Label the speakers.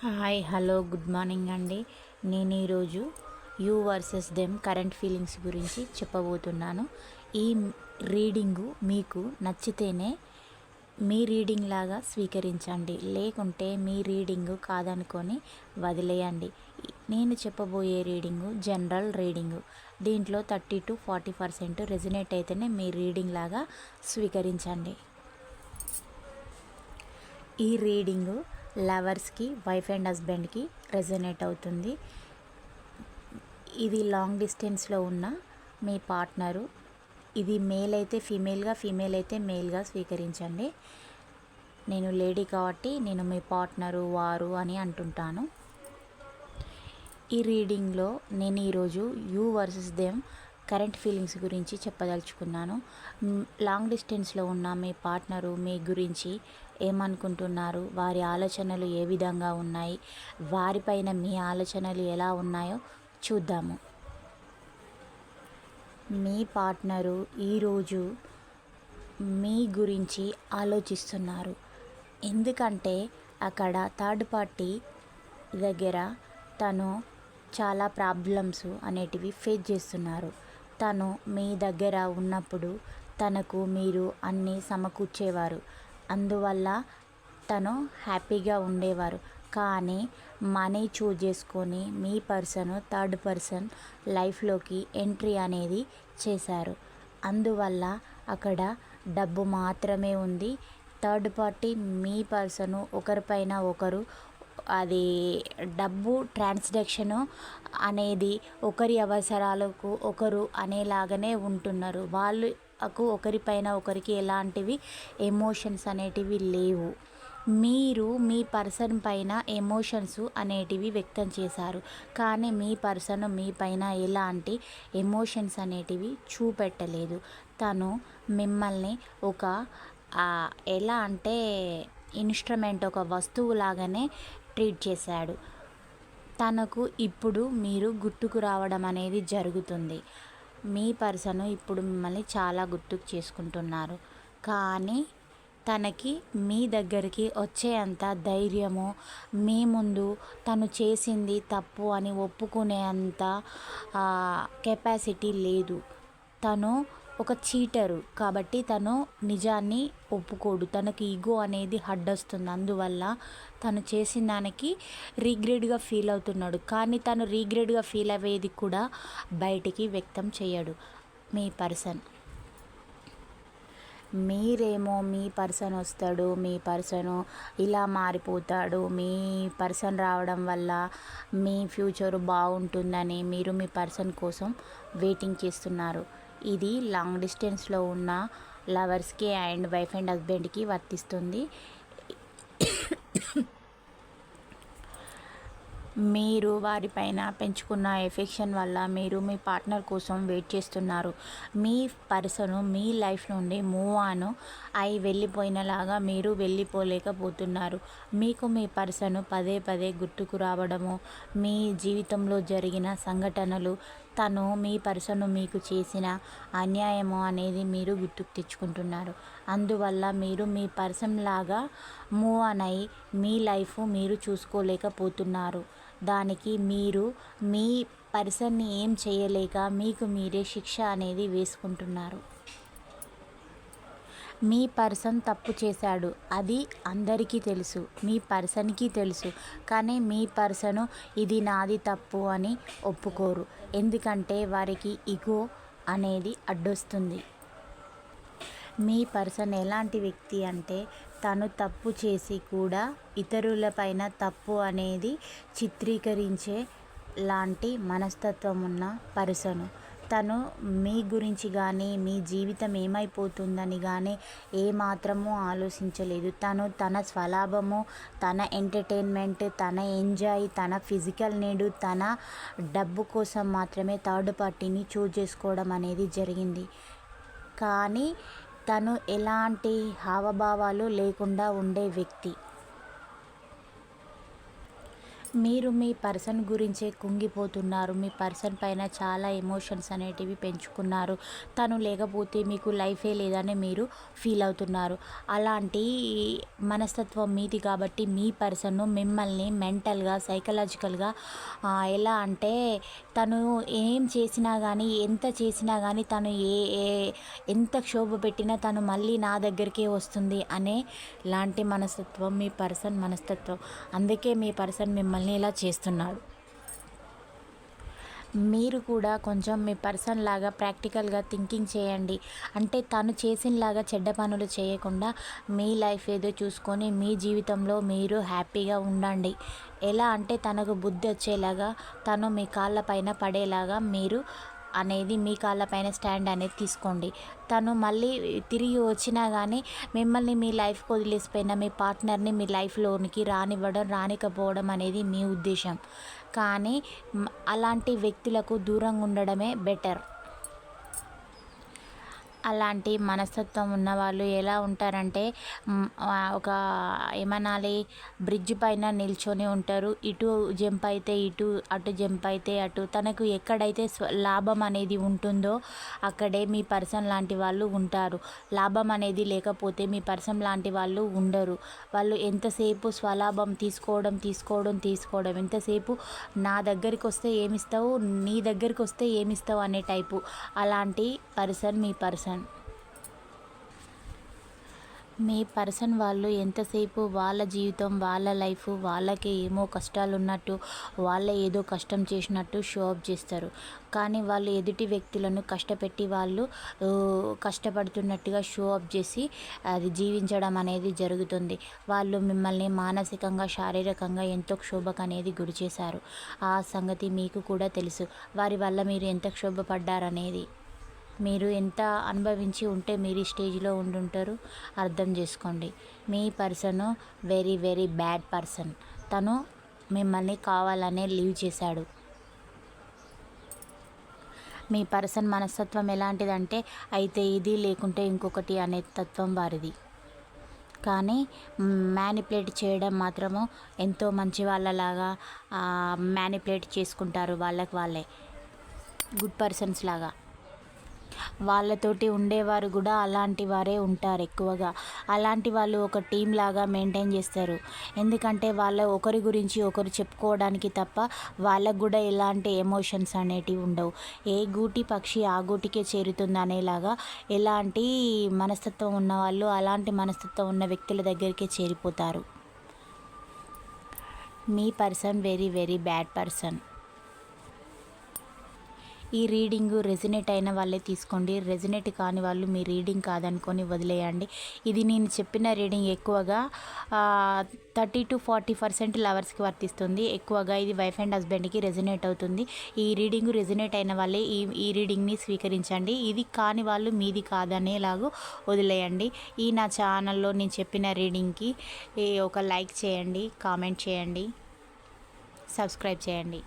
Speaker 1: Hi hello good morning అండి. నేను ఈరోజు you versus them current feelings గురించి చెప్పబోతున్నాను. ఈ రీడింగు మీకు నచ్చితేనే మీ రీడింగ్ లాగా స్వీకరించండి. లేకుంటే మీ రీడింగు కాదనుకొని వదిలేయండి. నేను చెప్పబోయే రీడింగు జనరల్ రీడింగు. దీంట్లో thirty to forty percent resonate అయితేనే మీ రీడింగ్ లాగా స్వీకరించండి. ఈ రీడింగు లవర్స్కి వైఫ్ అండ్ హస్బెండ్కి రెజనేట్ అవుతుంది. ఇది లాంగ్ డిస్టెన్స్లో ఉన్న మీ పార్ట్నరు. ఇది మేల్ అయితే ఫీమేల్గా ఫీమేల్ అయితే మేల్గా స్వీకరించండి. నేను లేడీ కాబట్టి నేను మీ పార్ట్నరు వారు అని అంటుంటాను. ఈ రీడింగ్లో నేను ఈరోజు you versus them current feelings గురించి చెప్పదలుచుకున్నాను. లాంగ్ డిస్టెన్స్లో ఉన్న మీ పార్ట్నరు మీ గురించి ఏమనుకుంటున్నారు? వారి ఆలోచనలు ఏ విధంగా ఉన్నాయి? వారిపైన మీ ఆలోచనలు ఎలా ఉన్నాయో చూద్దాము. మీ పార్ట్నరు ఈరోజు మీ గురించి ఆలోచిస్తున్నారు. ఎందుకంటే అక్కడ థర్డ్ పార్టీ దగ్గర తను చాలా ప్రాబ్లమ్స్ అనేటివి ఫేస్ చేస్తున్నారు. తను మీ దగ్గర ఉన్నప్పుడు తనకు మీరు అన్నీ సమకూర్చేవారు. అందువల్ల తను హ్యాపీగా ఉండేవారు. కానీ మనీ చూజ్ చేసుకొని మీ పర్సన్ థర్డ్ పర్సన్ లైఫ్లోకి ఎంట్రీ అనేది చేశారు. అందువల్ల అక్కడ డబ్బు మాత్రమే ఉంది. థర్డ్ పార్టీ మీ పర్సను ఒకరిపైన ఒకరు అది డబ్బు ట్రాన్సాక్షను అనేది ఒకరి అవసరాలకు ఒకరు అనేలాగానే ఉంటున్నారు. వాళ్ళు వాళ్ళకు ఒకరిపైన ఒకరికి ఎలాంటివి ఎమోషన్స్ అనేటివి లేవు. మీరు మీ పర్సన్ పైన ఎమోషన్స్ అనేటివి వ్యక్తం చేశారు. కానీ మీ పర్సన్ మీ పైన ఎలాంటి ఎమోషన్స్ అనేటివి చూపెట్టలేదు. తను మిమ్మల్ని ఒక ఎలా అంటే ఇన్స్ట్రుమెంట్ ఒక వస్తువు లాగానే ట్రీట్ చేశాడు. తనకు ఇప్పుడు మీరు గుర్తుకు రావడం అనేది జరుగుతుంది. మీ పర్సన్ ఇప్పుడు మిమ్మల్ని చాలా గుర్తుకు చేసుకుంటున్నారు. కానీ తనకి మీ దగ్గరికి వచ్చే అంత ధైర్యము మీ ముందు తను చేసింది తప్పు అని ఒప్పుకునే అంత కెపాసిటీ లేదు. తను ఒక చీటరు కాబట్టి తను నిజాన్ని ఒప్పుకోడు. తనకి ఈగో అనేది హడ్డొస్తుంది. అందువల్ల తను చేసిన దానికి రీగ్రేడ్గా ఫీల్ అవుతున్నాడు. కానీ తను రీగ్రేడ్గా ఫీల్ అయ్యేది కూడా బయటికి వ్యక్తం చేయడు. మీ పర్సన్. మీరేమో మీ పర్సన్ వస్తాడు మీ పర్సను ఇలా మారిపోతాడు మీ పర్సన్ రావడం వల్ల మీ ఫ్యూచర్ బాగుంటుందని మీరు మీ పర్సన్ కోసం వెయిటింగ్ చేస్తున్నారు. ఇది లాంగ్ డిస్టెన్స్లో ఉన్న లవర్స్కి అండ్ వైఫ్ అండ్ హస్బెండ్కి వర్తిస్తుంది. మీరు వారిపైన పెంచుకున్న ఎఫెక్షన్ వల్ల మీరు మీ పార్ట్నర్ కోసం వెయిట్ చేస్తున్నారు. మీ పర్సను మీ లైఫ్ నుండి మూవ్ ఆన్ అయి వెళ్ళిపోయినలాగా మీరు వెళ్ళిపోలేకపోతున్నారు. మీకు మీ పర్సను పదే పదే గుర్తుకు రావడము మీ జీవితంలో జరిగిన సంఘటనలు తను మీ పర్సను మీకు చేసిన అన్యాయము అనేది మీరు గుర్తుకు తెచ్చుకుంటున్నారు. అందువల్ల మీరు మీ పర్సన్ లాగా మూవ్ ఆన్ అయి మీ లైఫ్ మీరు చూసుకోలేకపోతున్నారు. దానికి మీరు మీ పర్సన్ని ఏం చేయలేక మీకు మీరే శిక్ష అనేది వేసుకుంటున్నారు. మీ పర్సన్ తప్పు చేశాడు. అది అందరికీ తెలుసు. మీ పర్సన్కి తెలుసు. కానీ మీ పర్సను ఇది నాది తప్పు అని ఒప్పుకోరు. ఎందుకంటే వారికి ఇగో అనేది అడ్డొస్తుంది. మీ పర్సన్ ఎలాంటి వ్యక్తి అంటే తను తప్పు చేసి కూడా ఇతరులపైన తప్పు అనేది చిత్రీకరించే లాంటి మనస్తత్వం ఉన్న పర్సను. తను మీ గురించి కానీ మీ జీవితం ఏమైపోతుందని కానీ ఏమాత్రము ఆలోచించలేదు. తను తన స్వలాభము తన ఎంటర్టైన్మెంట్ తన ఎంజాయ్ తన ఫిజికల్ నీడు తన డబ్బు కోసం మాత్రమే థర్డ్ పార్టీని చూజ్ చేసుకోవడం అనేది జరిగింది. కానీ తను ఎలాంటి హావభావాలు లేకుండా ఉండే వ్యక్తి. మీరు మీ పర్సన్ గురించే కుంగిపోతున్నారు. మీ పర్సన్ పైన చాలా ఎమోషన్స్ అనేటివి పెంచుకున్నారు. తను లేకపోతే మీకు లైఫే లేదని మీరు ఫీల్ అవుతున్నారు. అలాంటి మనస్తత్వం మీది కాబట్టి మీ పర్సన్ మిమ్మల్ని మెంటల్గా సైకలాజికల్గా ఎలా అంటే తను ఏం చేసినా కానీ ఎంత చేసినా కానీ తను ఏ ఏ ఎంత క్షోభ పెట్టినా తను మళ్ళీ నా దగ్గరికే వస్తుంది అనే లాంటి మనస్తత్వం మీ పర్సన్ మనస్తత్వం. అందుకే మీ పర్సన్ మిమ్మల్ని ఇలా చేస్తున్నాడు. మీరు కూడా కొంచెం మీ పర్సన్ లాగా ప్రాక్టికల్గా థింకింగ్ చేయండి. అంటే తను చేసినలాగా చెడ్డ పనులు చేయకుండా మీ లైఫ్ ఏదో చూసుకొని మీ జీవితంలో మీరు హ్యాపీగా ఉండండి. ఎలా అంటే తనకు బుద్ధి వచ్చేలాగా తను మీ కాళ్ళ పైన పడేలాగా మీరు అనేది మీ కాళ్ళపైన స్టాండ్ అనేది తీసుకోండి. తను మళ్ళీ తిరిగి వచ్చినా కానీ మిమ్మల్ని మీ లైఫ్కి వదిలేసిపోయిన మీ పార్ట్నర్ని మీ లైఫ్లోనికి రానివ్వడం రానికపోవడం అనేది మీ ఉద్దేశం కానీ అలాంటి వ్యక్తులకు దూరంగా ఉండడమే బెటర్. అలాంటి మనస్తత్వం ఉన్నవాళ్ళు ఎలా ఉంటారంటే ఒక ఏమనాలి బ్రిడ్జ్ పైన నిల్చొని ఉంటారు. ఇటు జంప్ అయితే ఇటు అటు జంప్ అయితే అటు. తనకు ఎక్కడైతే లాభం అనేది ఉంటుందో అక్కడే మీ పర్సన్ లాంటి వాళ్ళు ఉంటారు. లాభం అనేది లేకపోతే మీ పర్సన్ లాంటి వాళ్ళు ఉండరు. వాళ్ళు ఎంతసేపు స్వలాభం తీసుకోవడం తీసుకోవడం తీసుకోవడం. ఎంతసేపు నా దగ్గరికి వస్తే ఏమిస్తావు నీ దగ్గరికి వస్తే ఏమిస్తావు అనే టైపు. అలాంటి పర్సన్ మీ పర్సన్. మీ పర్సన్ వాళ్ళు ఎంతసేపు వాళ్ళ జీవితం వాళ్ళ లైఫ్ వాళ్ళకి ఏమో కష్టాలు ఉన్నట్టు వాళ్ళే ఏదో కష్టం చేసినట్టు షో అప్ చేస్తారు. కానీ వాళ్ళు ఎదుటి వ్యక్తులను కష్టపెట్టి వాళ్ళు కష్టపడుతున్నట్టుగా షో అప్ చేసి అది జీవించడం అనేది జరుగుతుంది. వాళ్ళు మిమ్మల్ని మానసికంగా శారీరకంగా ఎంతో క్షోభకు అనేది గురి చేశారు. ఆ సంగతి మీకు కూడా తెలుసు. వారి వల్ల మీరు ఎంత క్షోభపడ్డారనేది. మీరు ఎంత అనుభవించి ఉంటే మీరు ఈ స్టేజ్లో ఉండుంటారు అర్థం చేసుకోండి. మీ person very very bad person. తను మిమ్మల్ని కావాలనే లీవ్ చేశాడు. మీ పర్సన్ మనస్తత్వం ఎలాంటిదంటే అయితే ఇది లేకుంటే ఇంకొకటి అనే తత్వం వారిది. కానీ మ్యానిపులేట్ చేయడం మాత్రము ఎంతో మంచి వాళ్ళలాగా మ్యానిపులేట్ చేసుకుంటారు వాళ్ళకి వాళ్ళే. గుడ్ పర్సన్స్ లాగా. వాళ్ళతోటి ఉండేవారు కూడా అలాంటి వారే ఉంటారు ఎక్కువగా. అలాంటి వాళ్ళు ఒక టీం లాగా మెయింటైన్ చేస్తారు. ఎందుకంటే వాళ్ళ ఒకరి గురించి ఒకరు చెప్పుకోవడానికి తప్ప వాళ్ళకు కూడా ఎలాంటి ఎమోషన్స్ అనేటివి ఉండవు. ఏ గూటి పక్షి ఆ గూటికే చేరుతుంది అనేలాగా ఎలాంటి మనస్తత్వం ఉన్న వాళ్ళు అలాంటి మనస్తత్వం ఉన్న వ్యక్తుల దగ్గరికే చేరిపోతారు. మీ person very very bad person ఈ రీడింగ్ రెజినేట్ అయిన వాళ్ళే తీసుకోండి. రెజినేట్ కాని వాళ్ళు మీ రీడింగ్ కాదనుకొని వదిలేయండి. ఇది నేను చెప్పిన రీడింగ్ ఎక్కువగా థర్టీ టు ఫార్టీ పర్సెంట్ లవర్స్కి వర్తిస్తుంది. ఎక్కువగా ఇది వైఫ్ అండ్ హస్బెండ్కి రెజినేట్ అవుతుంది. ఈ రీడింగ్ రెజినేట్ అయిన వాళ్ళే ఈ ఈ రీడింగ్ని స్వీకరించండి. ఇది కాని వాళ్ళు మీది కాదనేలాగా వదిలేయండి. ఈ నా ఛానల్లో నేను చెప్పిన రీడింగ్కి ఒక లైక్ చేయండి కామెంట్ చేయండి సబ్స్క్రైబ్ చేయండి.